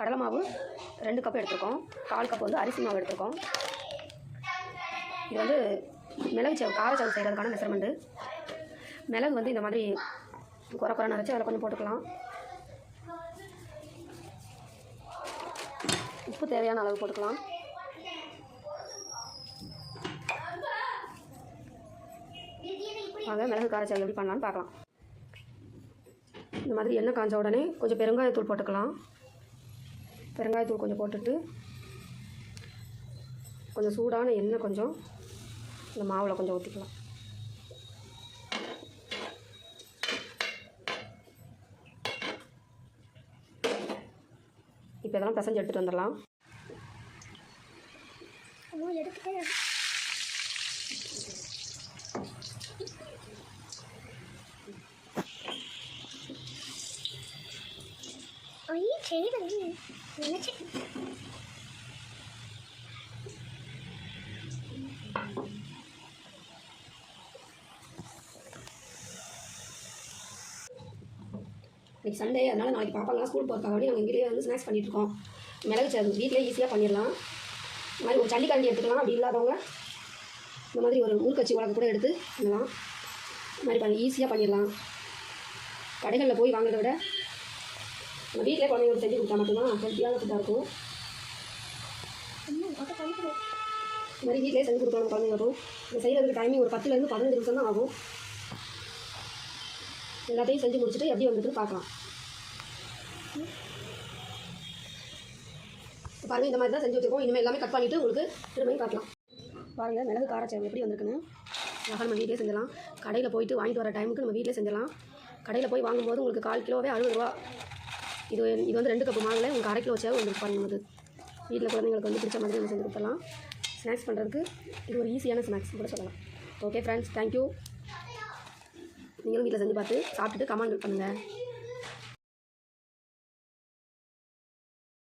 கடலை மாவு ரெண்டு கப் எடுத்துருக்கோம். கால் கப் வந்து அரிசி மாவு எடுத்துருக்கோம். இது வந்து மிளகு சேவு காரச்சவு செய்கிறதுக்கான மெஷர்மெண்ட்டு மிளகு வந்து இந்த மாதிரி குறை குறை நிறச்சி அதில் கொஞ்சம் போட்டுக்கலாம். உப்பு தேவையான அளவு போட்டுக்கலாம். வாங்க மிளகு காரச்சவு எப்படி பண்ணலான்னு பார்க்கலாம். இந்த மாதிரி எண்ணெய் காஞ்ச உடனே கொஞ்சம் பெருங்காயத்தூள் போட்டுக்கலாம். பெருங்காயத்தூள் கொஞ்சம் போட்டுட்டு கொஞ்சம் சூடான எண்ணெய் கொஞ்சம் இந்த மாவில் கொஞ்சம் ஊற்றிக்கலாம் இப்போ இதெல்லாம் பிசைஞ்சு எடுத்துகிட்டு வந்துடலாம். எடுத்துட்டேன் ஐயோ சண்டே அதனால் நாளைக்கு பாப்பாங்கலாம் ஸ்கூல் போகிறதுக்காக வேண்டி நாங்கள் இங்கேயே வந்து ஸ்நாக்ஸ் பண்ணிட்டு இருக்கோம் மிளகு சாதம் வீட்டிலே ஈஸியாக பண்ணிடலாம். இந்த மாதிரி ஒரு ஜல்லிக்கரண்டி எடுத்துக்கலாம் அப்படி இல்லாதவங்க இந்த மாதிரி ஒரு ஊர்க்கச்சி உலக கூட எடுத்து பண்ணலாம். இந்த மாதிரி பண்ணி ஈஸியாக பண்ணிடலாம். கடைகளில் போய் வாங்குறத விட நம்ம வீட்டிலே குழந்தைங்களுக்கு செஞ்சு கொடுத்தா மட்டும்தான் ஹெல்த்தியான ஃபுட்டாக இருக்கும். இந்த மாதிரி வீட்டிலே செஞ்சு கொடுக்கலாம் குழந்தைங்களுக்கும் இந்த செய்கிறதுக்கு டைமிங் ஒரு பத்துலேருந்து பதினஞ்சு நிமிஷம் தான் ஆகும். எல்லாத்தையும் செஞ்சு முடிச்சுட்டு எப்படி வந்துட்டு பார்க்கலாம். இப்ப பாருங்க இந்த மாதிரி தான் செஞ்சு வச்சுருக்கோம். இனிமேல் எல்லாமே கட் பண்ணிவிட்டு உங்களுக்கு திரும்பியும் காட்டலாம் பாருங்கள் மிளகு காரச்சேவை எப்படி வந்திருக்குன்னு. அழகாக நம்ம வீட்டிலே செஞ்சலாம். கடையில் போயிட்டு வாங்கிட்டு வர டைமுக்கு நம்ம வீட்டிலே செஞ்சலாம். கடையில் போய் வாங்கும்போது உங்களுக்கு கால் கிலோவே அறுபது ரூபா இது இது வந்து ரெண்டு கப்பு மாவில் உங்களுக்கு அரை கிலோ உங்களுக்கு பண்ணுது வீட்டில் குழந்தைங்களுக்கு வந்து பிடிச்ச மாதிரி நம்ம செஞ்சு கொடுத்துடலாம். ஸ்நாக்ஸ் பண்ணுறதுக்கு இது ஒரு ஈஸியான ஸ்நாக்ஸ் கூட சொல்லலாம். ஓகே ஃப்ரெண்ட்ஸ் தேங்க்யூ நீங்களும் வீட்டில் செஞ்சு பார்த்து சாப்பிட்டுட்டு கமெண்ட் பண்ணுங்கள்